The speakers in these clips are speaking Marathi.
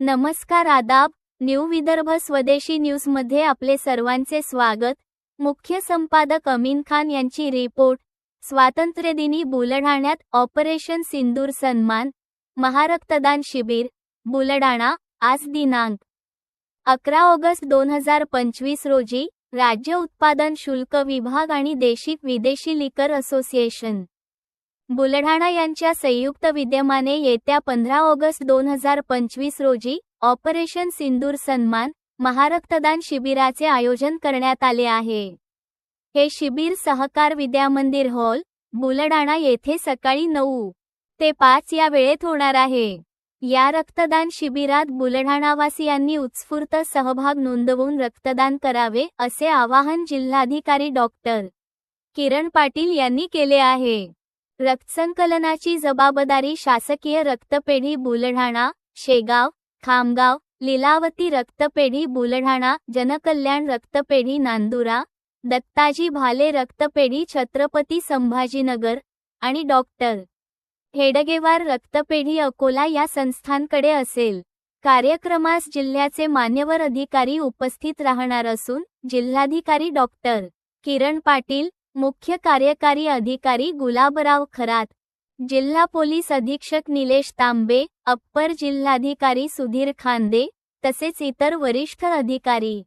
नमस्कार आदाब न्यू विदर्भ स्वदेशी न्यूजमध्ये आपले सर्वांचे स्वागत. मुख्य संपादक अमीन खान यांची रिपोर्ट. स्वातंत्र्यदिनी बुलढाण्यात ऑपरेशन सिंदूर सन्मान. महारक्तदान शिबिर. बुलढाणा आज दिनांक अकरा ऑगस्ट दोन हजार पंचवीस रोजी राज्य उत्पादन शुल्क विभाग आणि देशिक विदेशी लिकर असोसिएशन. बुलढाणा यांच्या संयुक्त विद्यमाने येत्या पंधरा ऑगस्ट दोन हजार पंचवीस रोजी ऑपरेशन सिंदूर सन्मान महारक्तदान शिबिराचे आयोजन करण्यात आले आहे. हे शिबिर सहकार विद्यामंदिर हॉल बुलढाणा येथे सकाळी नऊ ते पाच या वेळेत होणार आहे. या रक्तदान शिबिरात बुलढाणावासियांनी उत्स्फूर्त सहभाग नोंदवून रक्तदान करावे असे आवाहन जिल्हाधिकारी डॉक्टर किरण पाटील यांनी केले आहे. रक्तसंकलनाची जबाबदारी शासकीय रक्तपेढी बुलढाणा शेगाव खामगाव लीलावती रक्तपेढी बुलढाणा जनकल्याण रक्तपेढी नांदुरा दत्ताजी भाले रक्तपेढी छत्रपती संभाजीनगर आणि डॉक्टर हेडगेवार रक्तपेढी अकोला या संस्थांकडे असेल. कार्यक्रमास जिल्ह्याचे मान्यवर अधिकारी उपस्थित राहणार असून जिल्हाधिकारी डॉक्टर किरण पाटील मुख्य कार्यकारी अधिकारी गुलाबराव खरात जिल्हा पोलीस अधीक्षक निलेश तांबे अप्पर जिल्हाधिकारी सुधीर खांदे तसेच इतर वरिष्ठ अधिकारी.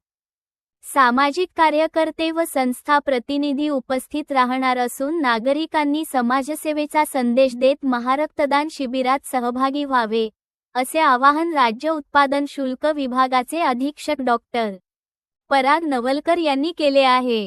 सामाजिक कार्यकर्ते व संस्था प्रतिनिधी उपस्थित राहणार असून नागरिकांनी समाजसेवेचा संदेश देत महारक्तदान शिबिरात सहभागी व्हावे असे आवाहन राज्य उत्पादन शुल्क विभागाचे अधीक्षक डॉक्टर पराग नवलकर यांनी केले आहे.